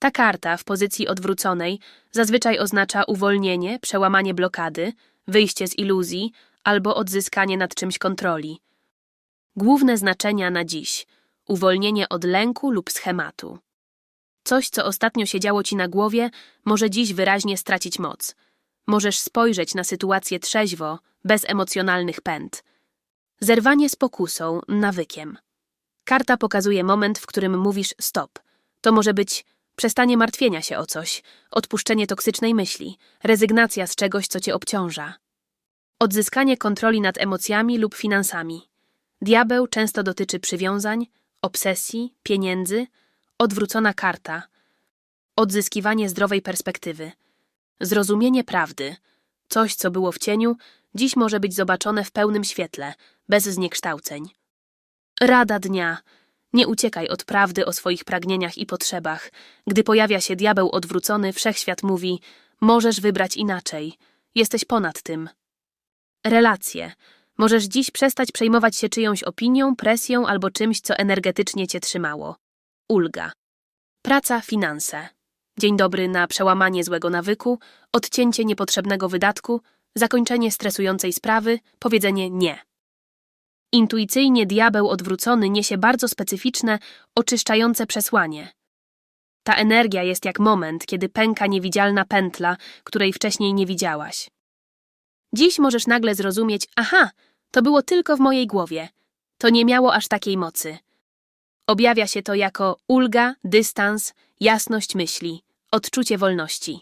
Ta karta w pozycji odwróconej zazwyczaj oznacza uwolnienie, przełamanie blokady, wyjście z iluzji albo odzyskanie nad czymś kontroli. Główne znaczenia na dziś: uwolnienie od lęku lub schematu. Coś, co ostatnio siedziało ci na głowie, może dziś wyraźnie stracić moc. Możesz spojrzeć na sytuację trzeźwo, bez emocjonalnych pęd. Zerwanie z pokusą, nawykiem. Karta pokazuje moment, w którym mówisz stop. To może być przestanie martwienia się o coś, odpuszczenie toksycznej myśli, rezygnacja z czegoś, co cię obciąża. Odzyskanie kontroli nad emocjami lub finansami. Diabeł często dotyczy przywiązań, obsesji, pieniędzy, odwrócona karta. Odzyskiwanie zdrowej perspektywy. Zrozumienie prawdy. Coś, co było w cieniu, dziś może być zobaczone w pełnym świetle, bez zniekształceń. Rada dnia. Nie uciekaj od prawdy o swoich pragnieniach i potrzebach. Gdy pojawia się diabeł odwrócony, wszechświat mówi: Możesz wybrać inaczej. Jesteś ponad tym. Relacje. Możesz dziś przestać przejmować się czyjąś opinią, presją albo czymś, co energetycznie cię trzymało. Ulga. Praca, finanse. Dzień dobry na przełamanie złego nawyku, odcięcie niepotrzebnego wydatku, zakończenie stresującej sprawy, powiedzenie nie. Intuicyjnie diabeł odwrócony niesie bardzo specyficzne, oczyszczające przesłanie. Ta energia jest jak moment, kiedy pęka niewidzialna pętla, której wcześniej nie widziałaś. Dziś możesz nagle zrozumieć, aha, to było tylko w mojej głowie. To nie miało aż takiej mocy. Objawia się to jako ulga, dystans, jasność myśli, odczucie wolności.